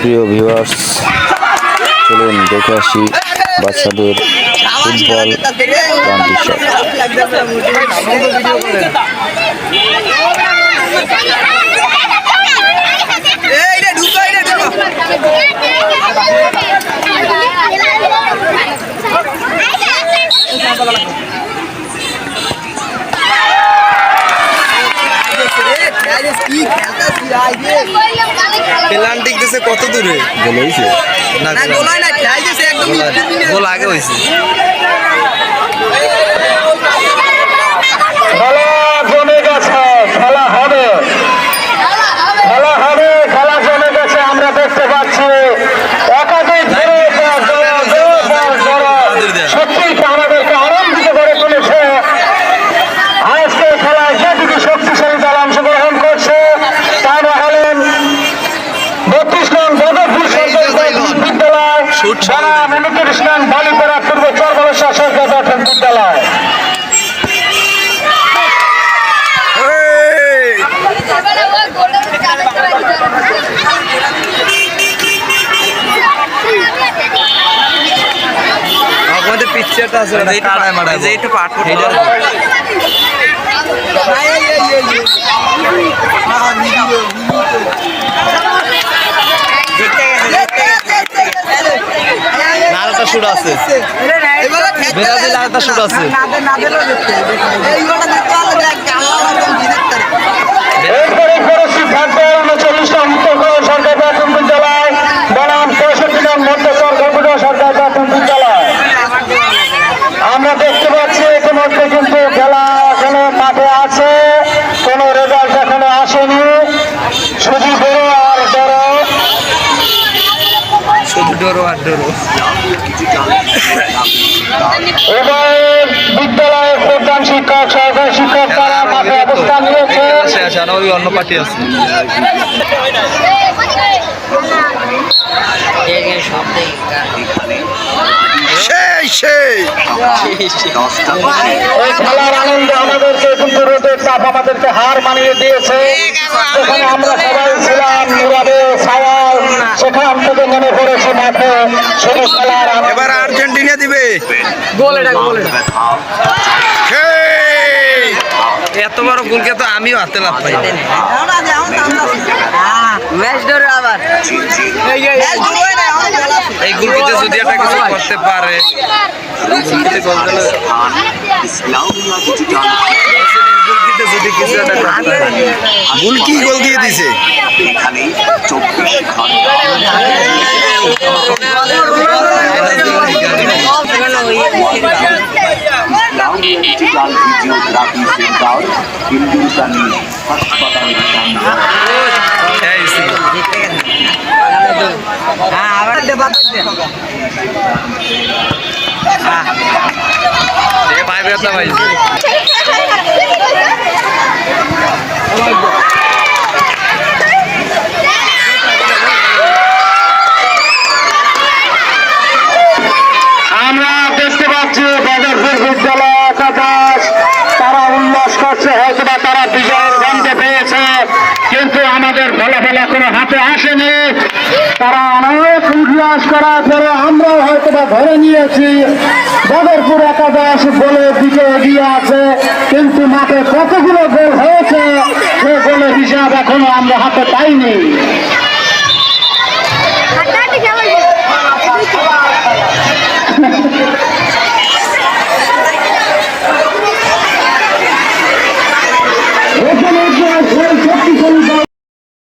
প্রিয় ভিউয়ার্স চলুন দেখে আসি বাচ্চাদের ফুটবল প্রান্তিক শট। পেলান্টিক দিছে কত দূরে? গোল হইছে না গোল আগে হয়েছে খেলা জমে গেছে খেলা হবে খেলা হবে খেলা জমে গেছে আমরা দেখতে পাচ্ছি একাধিক ধরে দশ জোড়া, দশ দশ জোড়া। সত্যিই তো আমাদেরকে আনন্দিত করে তুলেছে আজকের খেলায় যেদিকে শক্তিশালী দল অংশগ্রহণ করছে তারা হলেন বত্রিশ নং বদরপুর সরকারি প্রাথমিক বিদ্যালয় যারা মিনিকের স্নান বালিপাড়া পূর্ব। চরবলেশ্বর সরকারি প্রাথমিক বিদ্যালয় আমাদের পিকচারটা আছে কাড়ায় মারায় যে শুট আছে বেরাজিল আরেকটা শুট আছে আমরা দেখতে পাচ্ছি ইতিমধ্যে কিন্তু খেলা এখনও মাঠে আছে কোনো রেজাল্ট এখনও আসেনি শুধু বড় আর শুধু ডোরো আর ডোরো বিদ্যালয়ের প্রধান শিক্ষক শিক্ষক তারা মাঠে খেলার আনন্দ আমাদেরকে কিন্তু রোদের চাপ আমাদেরকে হার মানিয়ে দিয়েছে যেখানে আমরা সবাই ছিলাম সেখান থেকে নেমে পড়েছে মাঠে। শুধু খেলার আনন্দ। এবার আর্জেন্টিনা দিবে এত বড় গোলকে তো আমিও হাতে লাভ পাই এই গোলকিতে যদি একটা কিছু করতে পারে গোল যদি কিছু একটা করতে পারে গোল কি গোল দিয়ে দিছে এখানে চব্বিশ ঘণ্টা Islam digital videography center Hindustani হাসপাতালের আমরা দেখতে পাচ্ছি বাজারপুর বিদ্যালয়। একাদশ তারা উল্লাস করছে হয়তো বা তারা বিজয়ের গন্ধে পেয়েছে, কিন্তু আমাদের ফলাফল এখনও হাতে আসেনি। তারা অনেক উল্লাস করার পরে আমরাও হয়তো বা ধরে নিয়েছি বদরপুর একাদশ বলে দিকে এগিয়ে আছে, কিন্তু মাঠে কতগুলো গোল হয়েছে, সে গোলের হিসাব এখনও আমরা হাতে পাইনি।